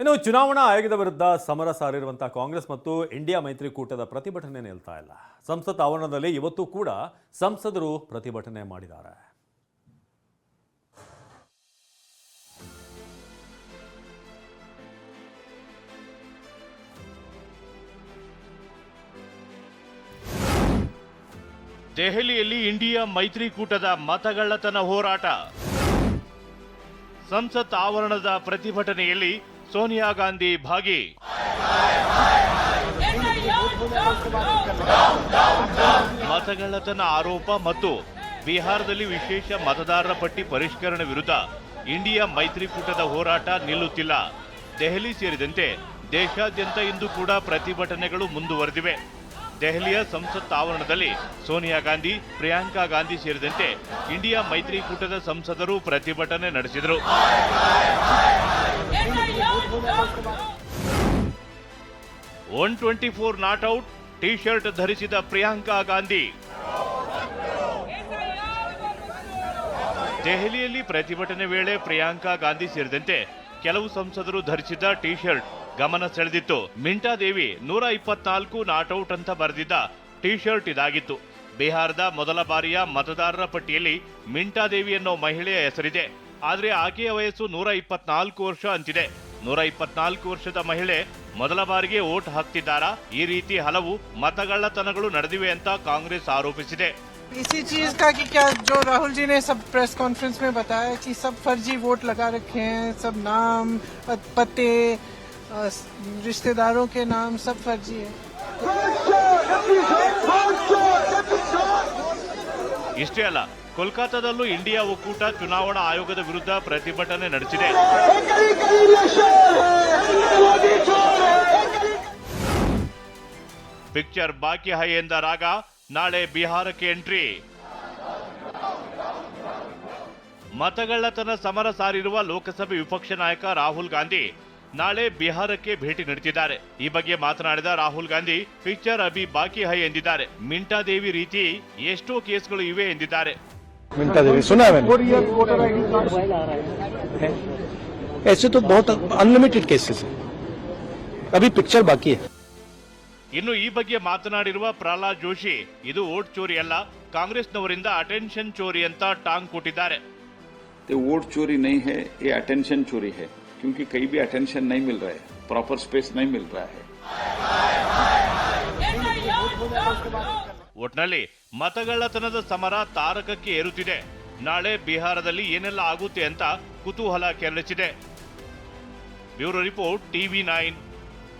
ಇನ್ನು ಚುನಾವಣಾ ಆಯೋಗದ ವಿರುದ್ಧ ಸಮರ ಸಾರಿರುವಂಥ ಕಾಂಗ್ರೆಸ್ ಮತ್ತು ಇಂಡಿಯಾ ಮೈತ್ರಿಕೂಟದ ಪ್ರತಿಭಟನೆ ನಿಲ್ತಾ ಇಲ್ಲ. ಸಂಸತ್ ಆವರಣದಲ್ಲಿ ಇವತ್ತು ಕೂಡ ಸಂಸದರು ಪ್ರತಿಭಟನೆ ಮಾಡಿದ್ದಾರೆ. ದೆಹಲಿಯಲ್ಲಿ ಇಂಡಿಯಾ ಮೈತ್ರಿಕೂಟದ ಮತಗಳ್ಳತನ ಹೋರಾಟ. ಸಂಸತ್ ಆವರಣದ ಪ್ರತಿಭಟನೆಯಲ್ಲಿ ಸೋನಿಯಾ ಗಾಂಧಿ ಭಾಗಿ. ಮತಗಳ್ಳತನ ಆರೋಪ ಮತ್ತು ಬಿಹಾರದಲ್ಲಿ ವಿಶೇಷ ಮತದಾರರ ಪಟ್ಟಿ ಪರಿಷ್ಕರಣೆ ವಿರುದ್ಧ ಇಂಡಿಯಾ ಮೈತ್ರಿಕೂಟದ ಹೋರಾಟ ನಿಲ್ಲುತ್ತಿಲ್ಲ. ದೆಹಲಿ ಸೇರಿದಂತೆ ದೇಶಾದ್ಯಂತ ಇಂದು ಕೂಡ ಪ್ರತಿಭಟನೆಗಳು ಮುಂದುವರೆದಿವೆ. ದೆಹಲಿಯ ಸಂಸತ್ ಆವರಣದಲ್ಲಿ ಸೋನಿಯಾ ಗಾಂಧಿ, ಪ್ರಿಯಾಂಕಾ ಗಾಂಧಿ ಸೇರಿದಂತೆ ಇಂಡಿಯಾ ಮೈತ್ರಿಕೂಟದ ಸಂಸದರು ಪ್ರತಿಭಟನೆ ನಡೆಸಿದರು. One twenty four not out T shirt ಧರಿಸಿದ ಪ್ರಿಯಾಂಕಾ ಗಾಂಧಿ. ದೆಹಲಿಯಲ್ಲಿ ಪ್ರತಿಭಟನೆ ವೇಳೆ ಪ್ರಿಯಾಂಕಾ ಗಾಂಧಿ ಸೇರಿದಂತೆ ಕೆಲವು ಸಂಸದರು ಧರಿಸಿದ ಟಿ ಶರ್ಟ್ ಗಮನ ಸೆಳೆದಿತ್ತು. ಮಿಂಟಾ ದೇವಿ ನೂರ ಇಪ್ಪತ್ನಾಲ್ಕು ನಾಟ್ಔಟ್ ಅಂತ ಬರೆದಿದ್ದ ಟಿ ಶರ್ಟ್ ಇದಾಗಿತ್ತು. ಬಿಹಾರದ ಮೊದಲ ಬಾರಿಯ ಮತದಾರರ ಪಟ್ಟಿಯಲ್ಲಿ ಮಿಂಟಾ ದೇವಿ ಅನ್ನೋ ಮಹಿಳೆಯ ಹೆಸರಿದೆ. ಆದರೆ ಆಕೆಯ ವಯಸ್ಸು ನೂರ ಇಪ್ಪತ್ನಾಲ್ಕು ವರ್ಷ ಅಂತಿದೆ. ನೂರ ಇಪ್ಪತ್ನಾಲ್ಕು ವರ್ಷದ ಮಹಿಳೆ ಮೊದಲ ಬಾರಿಗೆ ವೋಟ್ ಹಾಕ್ತಿದ್ದಾರಾ ಈ ರೀತಿ ಹಲವು ಮತಗಳ್ಳತನಗಳು ನಡೆದಿವೆ ಅಂತ ಕಾಂಗ್ರೆಸ್ ಆರೋಪಿಸಿದೆ इसी चीज का कि क्या जो राहुल जी ने सब प्रेस कॉन्फ्रेंस में बताया कि सब फर्जी वोट लगा रखे हैं सब नाम पते अ, रिश्तेदारों के नाम सब फर्जी है ಇಷ್ಟೇ ಅಲ್ಲ ಕೋಲ್ಕತ್ತಾದಲ್ಲೂ ಇಂಡಿಯಾ ಒಕ್ಕೂಟ ಚುನಾವಣಾ ಆಯೋಗದ ವಿರುದ್ಧ ಪ್ರತಿಭಟನೆ ನಡೆಸಿದೆ. ಪಿಕ್ಚರ್ ಬಾಕಿ ಹೈ ಎಂದ ರಾಗ, ನಾಳೆ ಬಿಹಾರಕ್ಕೆ ಎಂಟ್ರಿ. ಮತಗಳ್ಳತನ ಸಮರ ಸಾರಿರುವ ಲೋಕಸಭೆ ವಿಪಕ್ಷ ನಾಯಕ ರಾಹುಲ್ ಗಾಂಧಿ ನಾಳೆ ಬಿಹಾರಕ್ಕೆ ಭೇಟಿ ನೀಡುತ್ತಿದ್ದಾರೆ. ಈ ಬಗ್ಗೆ ಮಾತನಾಡಿದ ರಾಹುಲ್ ಗಾಂಧಿ, ಪಿಕ್ಚರ್ ಅಭಿ ಬಾಕಿ ಹೈ ಎಂದಿದ್ದಾರೆ. ಮಿಂಟಾ ದೇವಿ ರೀತಿ ಎಷ್ಟೋ ಕೇಸ್ಗಳು ಇವೆ ಎಂದಿದ್ದಾರೆ. मिंटा देवी सुना है मैंने ऐसे तो बहुत अनलिमिटेड केसेस हैं अभी पिक्चर बाकी है ಇನ್ನು ಈ ಬಗ್ಗೆ ಮಾತನಾಡಿರುವ ಪ್ರಹ್ಲಾದ್ ಜೋಶಿ ಇದು ವೋಟ್ ಚೋರಿ ಅಲ್ಲ ಕಾಂಗ್ರೆಸ್ನವರಿಂದ ಅಟೆನ್ಷನ್ ಚೋರಿ ಅಂತ ಟಾಂಗ್ ಕೊಟ್ಟಿದ್ದಾರೆ तो वोट चोरी नहीं है ये अटेंशन चोरी है क्योंकि कहीं भी अटेंशन नहीं मिल रहा है प्रॉपर स्पेस नहीं मिल रहा है ಒಟ್ನಲ್ಲಿ ಮತಗಳ್ಳತನದ ಸಮರ ತಾರಕಕ್ಕೆ ಏರುತ್ತಿದೆ. ನಾಳೆ ಬಿಹಾರದಲ್ಲಿ ಏನೆಲ್ಲ ಆಗುತ್ತೆ ಅಂತ ಕುತೂಹಲ ಕೆರಳಿಸಿದೆ. Bureau report TV nine.